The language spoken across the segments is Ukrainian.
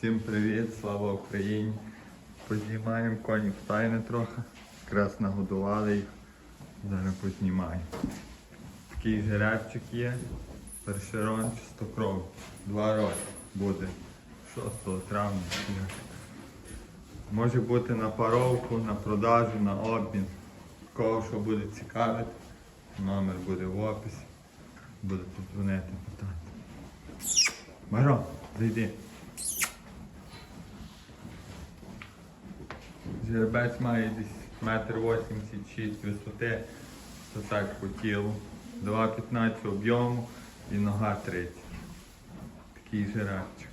Всім привіт, слава Україні. Познімаємо коні встайне трохи. Якраз нагодували їх. Зараз познімаємо. Такий жеребчик є. Першерон чистокров. Два роки буде. 6 травня. Може бути на паровку, на продажу, на обмін. Кого що буде цікавити. Номер буде в описі. Будете дзвонити, питати. Миро, зайди. Жеребець має десь метр 86 висоти, це так по тілу. 2,15 об'єму і нога 30. Такий жеребчик.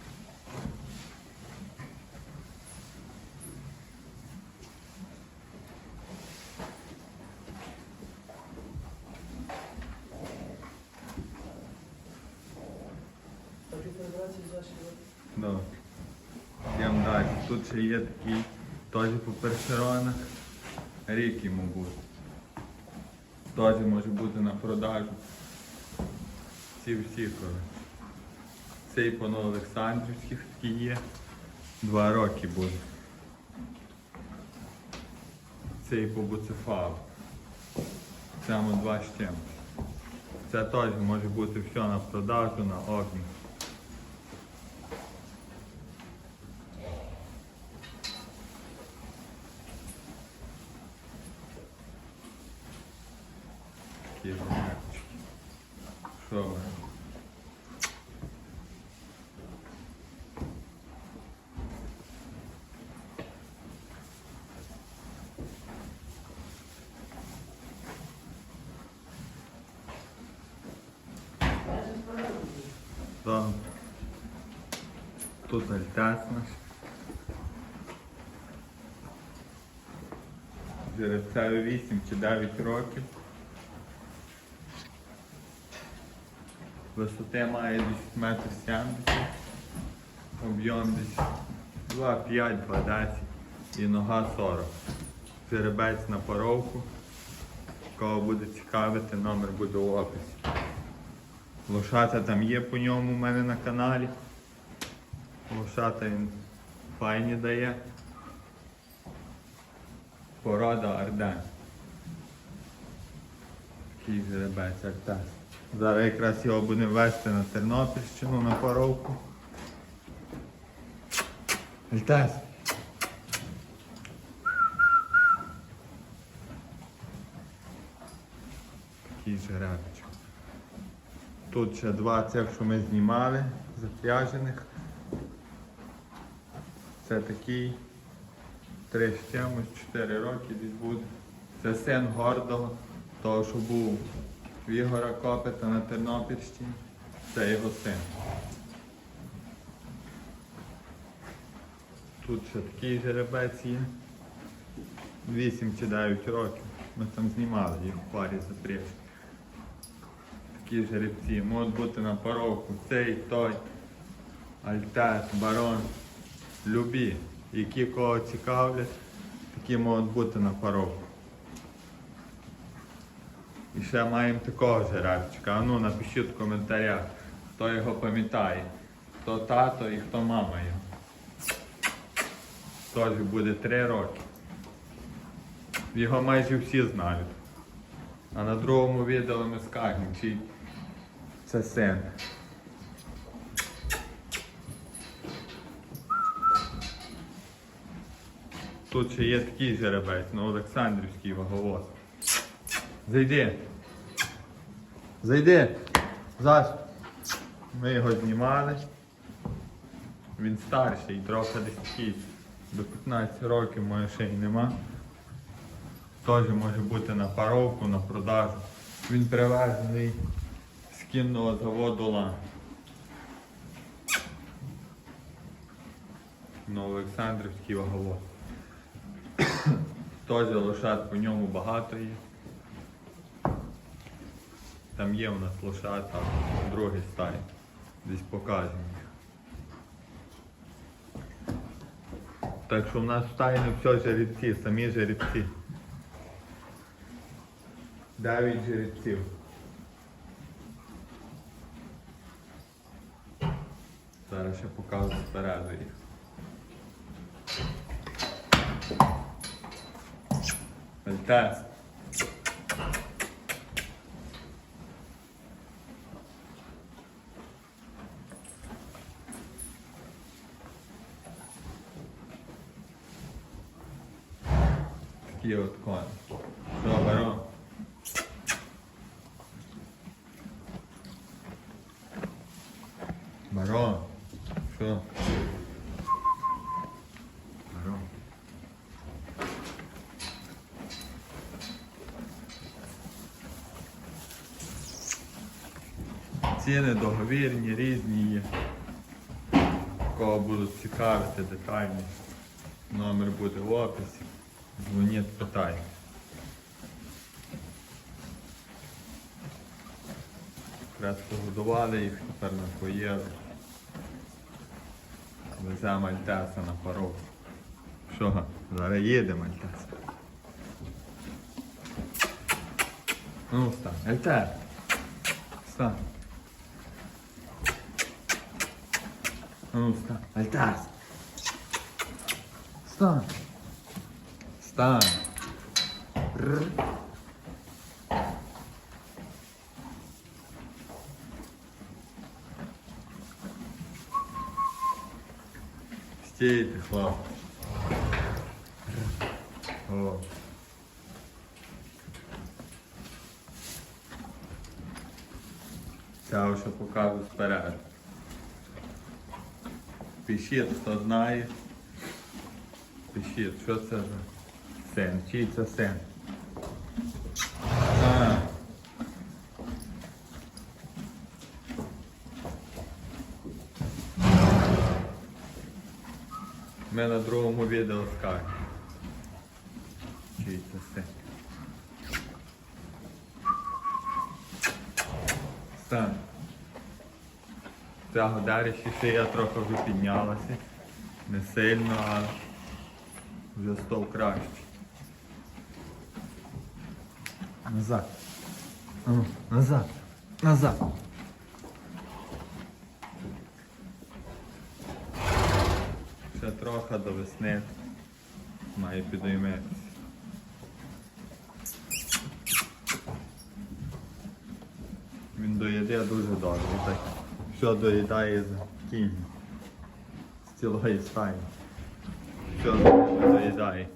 Добре. Йдемо далі. Тут ще є такий теж по першеронах. Рік йому буде. Теж може бути на продажу. Ці всі коротше. Цей по Новоолександрівських такий є. Два роки буде. Цей по Буцефалу. Цьому два чим. Це теж може бути все на продажу, на обмін. Такі жеребчики. Що ви? Так. Тут альтас наш. Жеребцеві 8 чи 9 років. Висоти має десь метр 70, об'єм десь 2,5, 2,10 і нога 40. Жеребець на паровку. Кого буде цікавити, номер буде в описі. Лошата там є по ньому у мене на каналі. Лошата він файні дає. Порода Арден. Такий жеребець Артес. Зараз якраз його будемо вести на Тернопільщину на паровку. Альтес. Такий жеребчик. Тут ще два цих, що ми знімали, запряжених. Це такий три з чимось, чотири роки десь. Це син гордого, того, що був в Ігора Копита на Тернопільщині. Це його син. Тут ще такий жеребець є. 8 чи 9 років. Ми там знімали їх в парі запряжені такі жеребці. Можуть бути на паровку цей, той, альтес, барон, любі, які кого цікавлять, такі можуть бути на паровку. І ще маємо такого жеребчика. Ну напишіть в коментарях, хто його пам'ятає, хто тато і хто мама його. Теж буде 3 роки. Його майже всі знають. А на другому відео ми скажемо, чи це син. Тут ще є такий жеребець, на Олександрівський ваговоз. Зайди. Зайди. Заш. Ми його знімали. Він старший, трохи десь такий. До 15 років може ще й нема. Теж може бути на паровку, на продажу. Він привезений з кінного заводу Лан. Новоолександрівський ваговод. Теж лошад по ньому багато є. Там є у нас лошад, там другий стаї. Десь їх. Так що в нас в стаї не все жеребці, самі жеребці. Дев'ять жеребців. Зараз ще покажу спереду їх. Альтес. Такі от коні. Що, барон? Барон. Що? Барон. Ціни договірні, різні є. Кого будуть цікавити детальні. Номер буде в описі. Дзвоніть, питайте. Якраз погодували їх, тепер напоїли. Веземо Альтеса на пару. Що, зараз їдемо Альтес. Ну, встань. Альтес. Встань. Ну, встань. Альтес. Встань. Встань. Р. Стійте, хлоп. О. Ця покажу спереду. Пишіть, хто знає. Пишіть, що це за син? Чий це син? А. Ми на другому відео скажемо. Чий це син? Стань. Цього дарищі шия трохи вже піднялася. Не сильно, але вже став краще. Назад. А ну, назад. Назад. Ще трохи до весни має підійметися. Він доїде дуже добре. Так, що доїдає за кінь з цілої стаї. Що доїдає.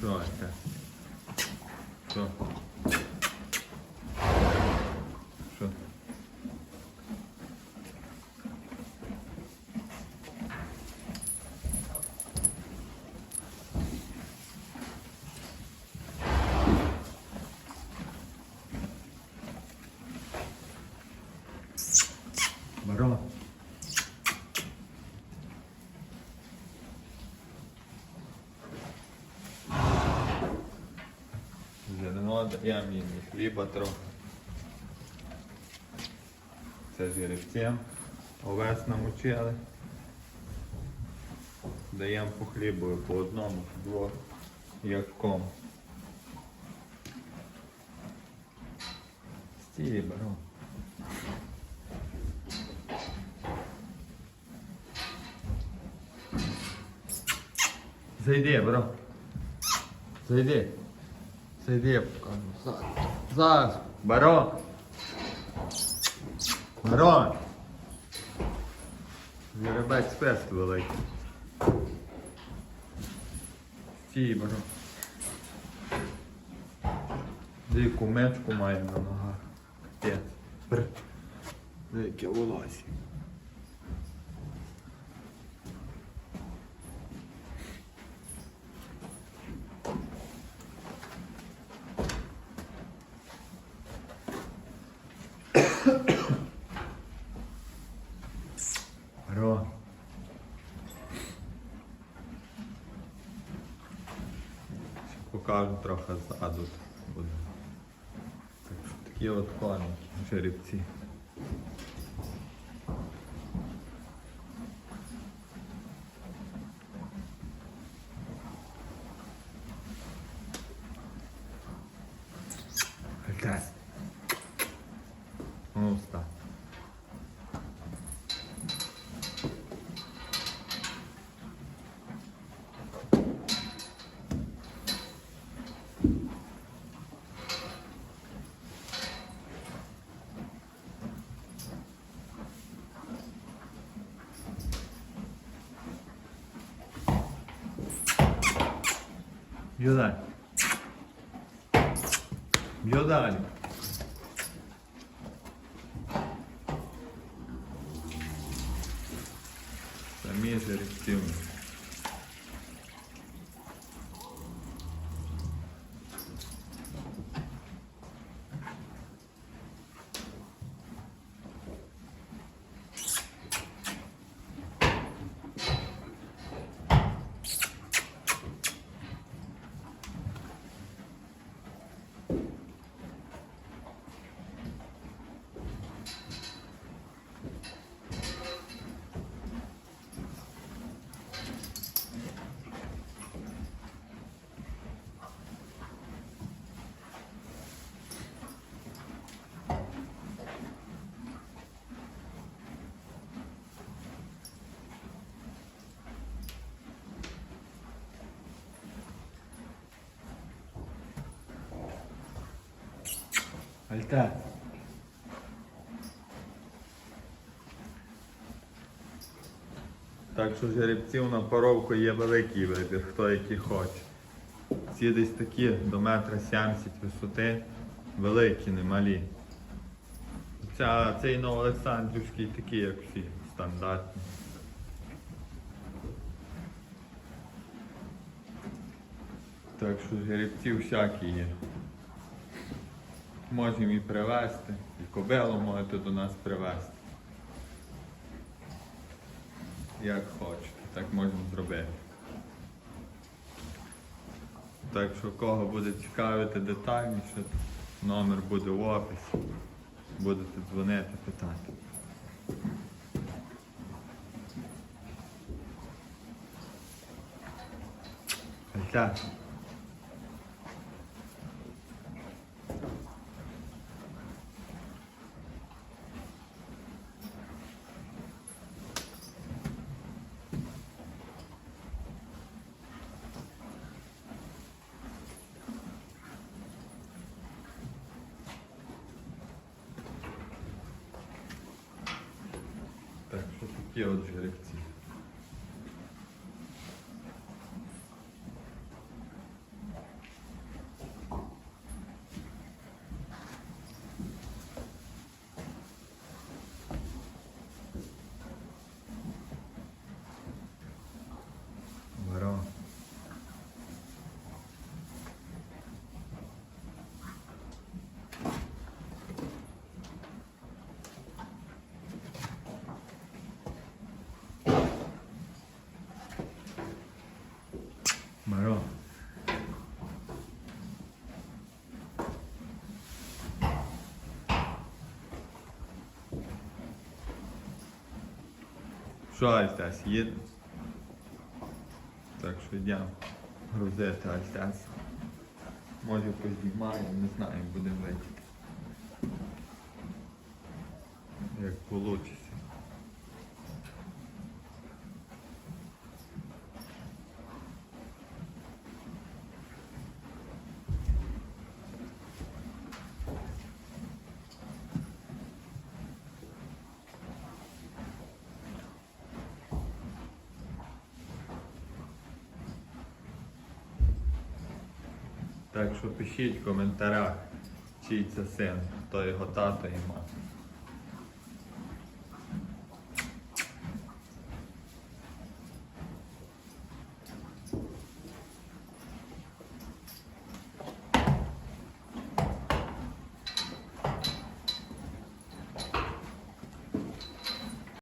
Що це? Що? Що? Барон. Даємо їм хліба трохи. Це з жеребцем. Овес намочили. Даємо по хлібу по одному, по двох, як. Стій, барон. Зайди, бро. Зайди. Я покажу. Зараз. Барон. Барон. Жеребець фест великий. Стій, барон. Дику мечку має на ногах. Бр. Дике волосся. Барон. Покажу трохи ззаду буде. Такі от коники, жеребці. Ну, встань. Б'ю далі. Б'ю далі. Самі Альта. Так що жеребців на поровку є великий вибір, хто який хоче. Ці десь такі до метра сімдесят висоти, великі, не малі. Ця, цей Новоолександрівський такий, як всі, стандартні. Так що жеребців всякі є. Можемо і привезти, і кобилу можете до нас привезти. Як хочете, так можемо зробити. Так що кого буде цікавити детальніше, номер буде в описі. Будете дзвонити, питати. Так. Що такі от Що Альтас, є? Так що йдемо грузити Альтас. Може познімаємо, не знаю, будемо летіти. Як вийде. Так що пишіть в коментарях, чий це син, хто його тато і мати.